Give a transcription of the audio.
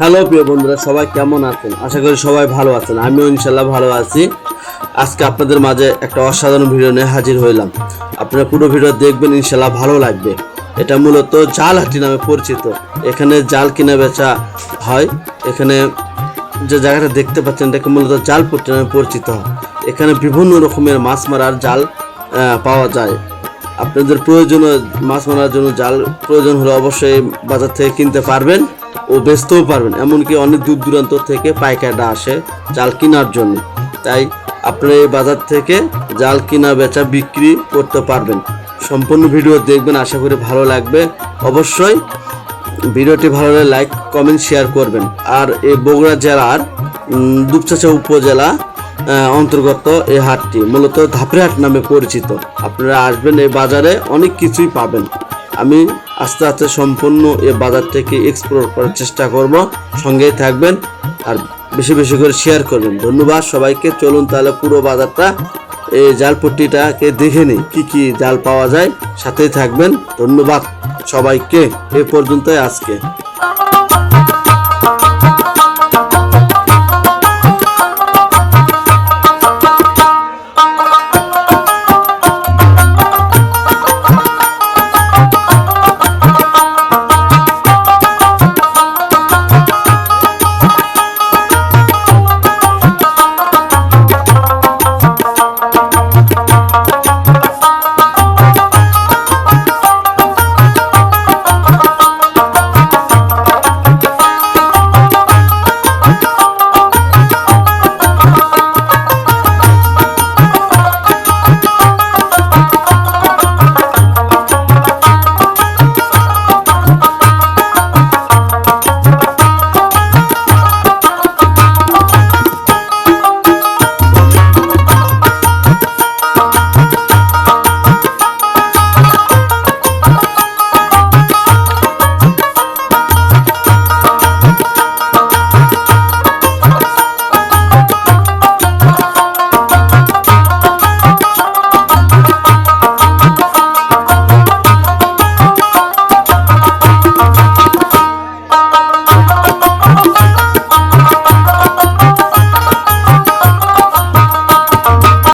Hello প্রিয় বন্ধুরা, সবাই কেমন আছেন? আশা করি সবাই ভালো আছেন। আমিও ইনশাল্লাহ ভালো আছি। আজকে আপনাদের মাঝে একটা অসাধারণ ভিডিও নিয়ে হাজির হইলাম। আপনারা পুরো ভিডিও দেখবেন ইনশাল্লাহ ভালো লাগবে। এটা মূলত জাল হাটি নামে পরিচিত। এখানে জাল কিনা বেচা হয়। এখানে যে জায়গাটা দেখতে পাচ্ছেন, এটাকে মূলত জাল জালপট্টি নামে পরিচিত। হয় এখানে বিভিন্ন রকমের মাছ মারার জাল পাওয়া যায়। আপনাদের প্রয়োজনীয় মাছ মারার জন্য জাল প্রয়োজন হলে অবশ্যই বাজার থেকে কিনতে পারবেন। ও বেচতেও পারবেন এমনকি অনেক দূর দূরান্ত থেকে পাইকাররা আসে জাল কেনার জন্য। তাই আপনারা এই বাজার থেকে জাল কিনা, বেচা, বিক্রি করতে পারবেন। সম্পূর্ণ ভিডিও দেখবেন, আশা করি ভালো লাগবে। অবশ্যই ভিডিওটি ভালো লাগলে লাইক, কমেন্ট, শেয়ার করবেন। আর এই বগুড়া জেলার দুপচাচা উপজেলা অন্তর্গত এই হাটটি মূলত ধাপড়ি হাট নামে পরিচিত। আপনারা আসবেন এই বাজারে, অনেক কিছুই পাবেন। আমি আস্তে আস্তে সম্পূর্ণ এই বাজারটাকে এক্সপ্লোর করার চেষ্টা করব। সঙ্গেই থাকবেন আর বেশি বেশি করে শেয়ার করবেন। ধন্যবাদ সবাইকে। চলুন তাহলে পুরো বাজারটা এই জালপট্টিটাকে দেখে নিই কী কী জাল পাওয়া যায়। সাথেই থাকবেন। ধন্যবাদ সবাইকে। এ পর্যন্তই আজকে।